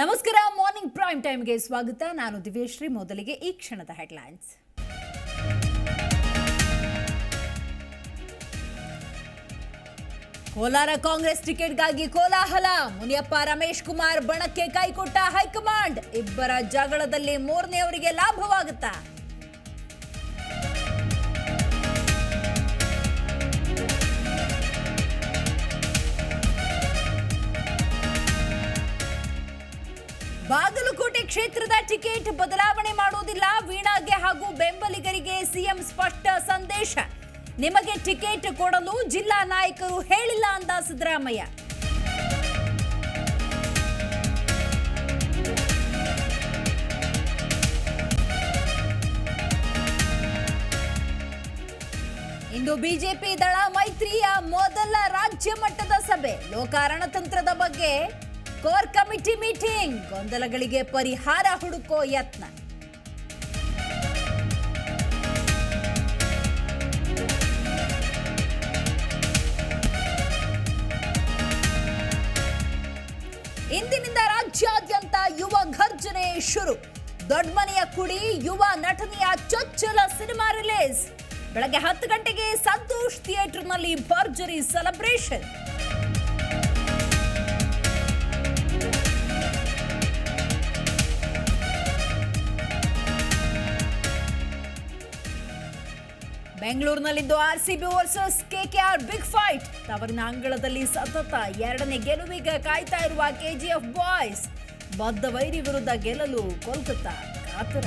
ನಮಸ್ಕಾರ morning prime ಟೈಮ್ಗೆ ಸ್ವಾಗತ. ನಾನು ದಿವ್ಯಶ್ರೀ, ಮೊದಲಿಗೆ ಈ ಕ್ಷಣದ ಹೆಡ್ಲೈನ್ಸ್ ಕೋಲಾರ ಕಾಂಗ್ರೆಸ್ ಟಿಕೆಟ್ಗಾಗಿ ಕೋಲಾಹಲ. ಮುನಿಯಪ್ಪ, ರಮೇಶ್ ಕುಮಾರ್ ಬಣಕ್ಕೆ ಕೈಕೊಟ್ಟ ಹೈಕಮಾಂಡ್. ಇಬ್ಬರ ಜಗಳದಲ್ಲಿ ಮೂರನೇ ಅವರಿಗೆ ಲಾಭವಾಗುತ್ತಾ? ಬಾಗಲಕೋಟೆ ಕ್ಷೇತ್ರದ ಟಿಕೆಟ್ ಬದಲಾವಣೆ ಮಾಡುವುದಿಲ್ಲ. ವೀಣಾಗೆ ಹಾಗೂ ಬೆಂಬಲಿಗರಿಗೆ ಸಿಎಂ ಸ್ಪಷ್ಟ ಸಂದೇಶ. ನಿಮಗೆ ಟಿಕೆಟ್ ಕೊಡಲು ಜಿಲ್ಲಾ ನಾಯಕರು ಹೇಳಿಲ್ಲ ಅಂದ ಸಿದ್ದರಾಮಯ್ಯ. ಇಂದು ಬಿಜೆಪಿ ದಳ ಮೈತ್ರಿಯ ಮೊದಲ ರಾಜ್ಯ ಮಟ್ಟದ ಸಭೆ. ಲೋಕಾರಣತಂತ್ರದ ಬಗ್ಗೆ ಕೋರ್ ಕಮಿಟಿ ಮೀಟಿಂಗ್. ಗೊಂದಲಗಳಿಗೆ ಪರಿಹಾರ ಹುಡುಕೋ ಯತ್ನ. ಇಂದಿನಿಂದ ರಾಜ್ಯಾದ್ಯಂತ ಯುವ ಘರ್ಜನೆ ಶುರು. ದೊಡ್ಡಮನೆಯ ಕುಡಿ ಯುವ ನಟನೆಯ ಚೊಚ್ಚಲ ಸಿನಿಮಾ ರಿಲೀಸ್. ಬೆಳಗ್ಗೆ ಹತ್ತು ಗಂಟೆಗೆ ಸಂತೋಷ್ ಥಿಯೇಟರ್ನಲ್ಲಿ ಭರ್ಜರಿ ಸೆಲೆಬ್ರೇಷನ್. ಬೆಂಗಳೂರಿನಲ್ಲಿಂದು RCB versus KKR big fight. ತವರಿನ ಅಂಗಳದಲ್ಲಿ ಸತತ ಎರಡನೇ ಗೆಲುವಿಗೆ ಕಾಯ್ತಾ ಇರುವ ಕೆಜಿಎಫ್ ಬಾಯ್ಸ್. ಬದ್ಧ ವೈರಿ ವಿರುದ್ಧ ಗೆಲ್ಲಲು ಕೋಲ್ಕತ್ತಾ ಕಾತರ.